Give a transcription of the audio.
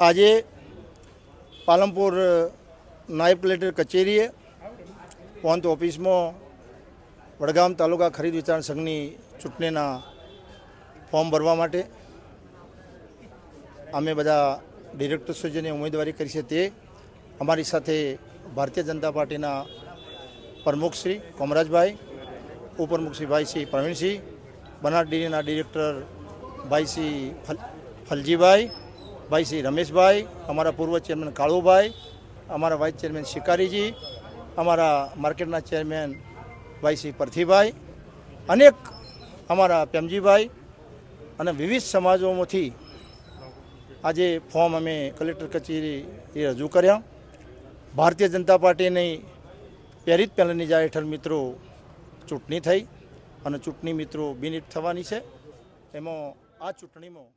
આજે પાલનપુર નાયબ કલેક્ટર કચેરીએ પંત ઓફિસમાં વડગામ તાલુકા ખરીદ વિતરણ સંઘની ચૂંટણીના ફોર્મ ભરવા માટે અમે બધા ડિરેક્ટર્સો જેની ઉમેદવારી કરી છે તે અમારી સાથે ભારતીય જનતા પાર્ટીના પ્રમુખશ્રી કોમરાજભાઈ, ઉપપ્રમુખશ્રી ભાઈ શ્રી પ્રવીણસિંહ બનાસ ડેરીના ડિરેક્ટર ભાઈ શ્રી ફલજીભાઈ, ભાઈ શ્રી રમેશભાઈ, અમારા પૂર્વ ચેરમેન કાળુભાઈ, અમારા વાઇસ ચેરમેન શિકારીજી, અમારા માર્કેટના ચેરમેન ભાઈ શ્રી પરથીભાઈ અનેક અમારા પેમજીભાઈ અને વિવિધ સમાજોમાંથી આજે ફોર્મ અમે કલેક્ટર કચેરી એ રજૂ કર્યા. ભારતીય જનતા પાર્ટીની જ પહેલાંની જાય હેઠળ મિત્રો ચૂંટણી થઈ અને ચૂંટણી મિત્રો બિનિટ થવાની છે. એમાં આ ચૂંટણીમાં